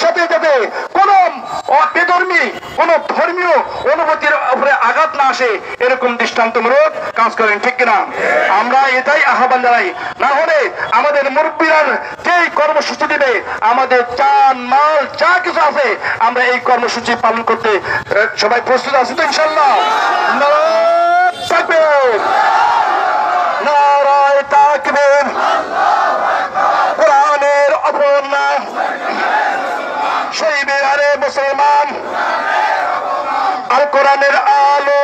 সাথে যাতে কোনো বেধর্মী কোনো ধর্মীয় অনুভূতির উপরে আঘাত না আসে, এরকম দৃষ্টান্তমূলক কাজ করেন, ঠিক কিনা? আমরা এটাই আহ্বান জানাই। না হলে আমাদের মুরব্বীরা যেই কর্মসূচি দিবে, আমাদের চান, মাল, যা কিছু আছে, আমরা এই কর্মসূচি পালন করতে সবাই প্রস্তুত আছি তো ইনশাল্লাহ নারায়ণ মুসলমান। আর কোরআনের আলো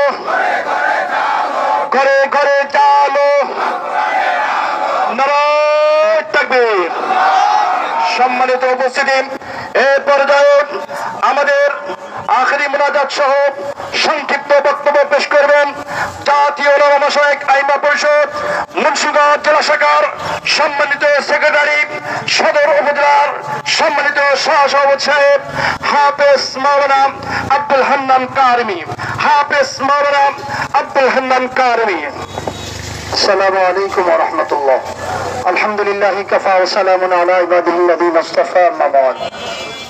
ঘরে ঘরে নারায় তাকবীর। সম্মানিত উপস্থিতি, এ পর্যায়ে আমাদের আখেরি মোনাজাত সহ সংক্ষিপ্ত বক্তব্য পেশ করবেন জাতীয় নবমশায়ক আইমা পরিষদ। মুন্সিগঞ্জ জেলা শাখার সম্মানিত সেক্রেটারি সদর উপজেলার সম্মানিত সহসভাপতি সাহেব হাফেজ মাওলানা আব্দুল হান্নান কারমি হাফেজ মাওলানা আব্দুল হান্নান কারমি السلام عليكم ورحمة الله الحمد لله كفى وسلام على عباده الذين اصطفى أما بعد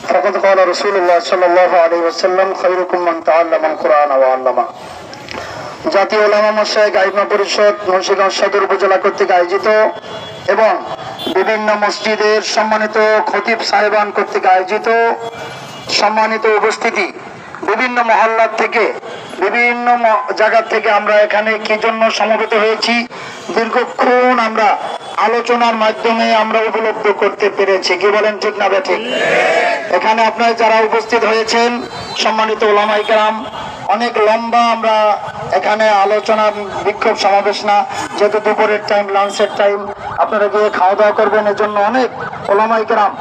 فقد قال رسول الله صلى الله عليه وسلم خيركم من تعلم القرآن وعلمه জাতীয় ওলামা মশাই, গাইমা পরিষদ, মুন্সিগঞ্জ সদর উপজেলা কর্তৃক আয়োজিত এবং বিভিন্ন মসজিদের সম্মানিত খতিব সাহেবান কর্তৃক আয়োজিত সম্মানিত উপস্থিতি। বিভিন্ন মহল্লার থেকে, বিভিন্ন ম- জায়গা থেকে আমরা এখানে কি জন্য সমবেত হয়েছি, দীর্ঘক্ষণ আমরা আলোচনার মাধ্যমে আমরা উপলব্ধ করতে পেরেছি। কি বলেন ঠিক না ঠিক এখানে আপনারা যারা উপস্থিত হয়েছেন, সম্মানিত ওলামাই কেরাম অনেক লম্বা আমরা এখানে আলোচনা বিক্ষোভ সমাবেশ না, যেহেতু দুপুরের টাইম লাঞ্চের টাইম আপনারা গিয়ে খাওয়া দাওয়া করবেন এর জন্য অনেক ওলামাই কেরাম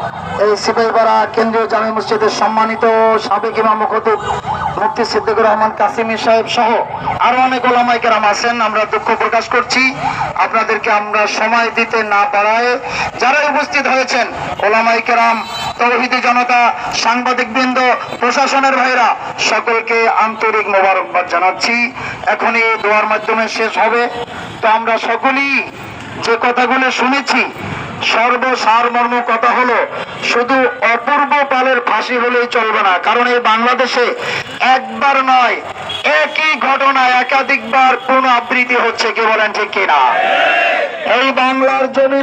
এই সিপাহীপাড়া কেন্দ্রীয় জামে মসজিদের সম্মানিত সাবেক ইমাম খতিব মুফতি সিদ্দিকুর রহমান কাসিমি সাহেব সহ আরও অনেক ওলামাই কেরাম আছেন, আমরা দুঃখ প্রকাশ করছি। আপনাদেরকে আমরা সময় দিতে না পারায় যারা উপস্থিত হয়েছেন ওলামাই কেরাম তৌহিদি জনতা সাংবাদিক বৃন্দ প্রশাসনের ভাইরা সকলকে আন্তরিক মোবারকবাদ জানাচ্ছি। এখনই এই দোয়ার মাধ্যমে শেষ হবে। তো আমরা সকলেই যে কথাগুলো শুনেছি, সর্বসারমর্ম কথা হলো, শুধু অপূর্ব পালের ফাঁসি হলেই চলবে না, কারণ এই বাংলাদেশে একবার নয়, একই ঘটনা একাধিকবার পুনঃ আবৃত্তি হচ্ছে, কি বলেন ঠিক কিনা? এই বাংলার জমি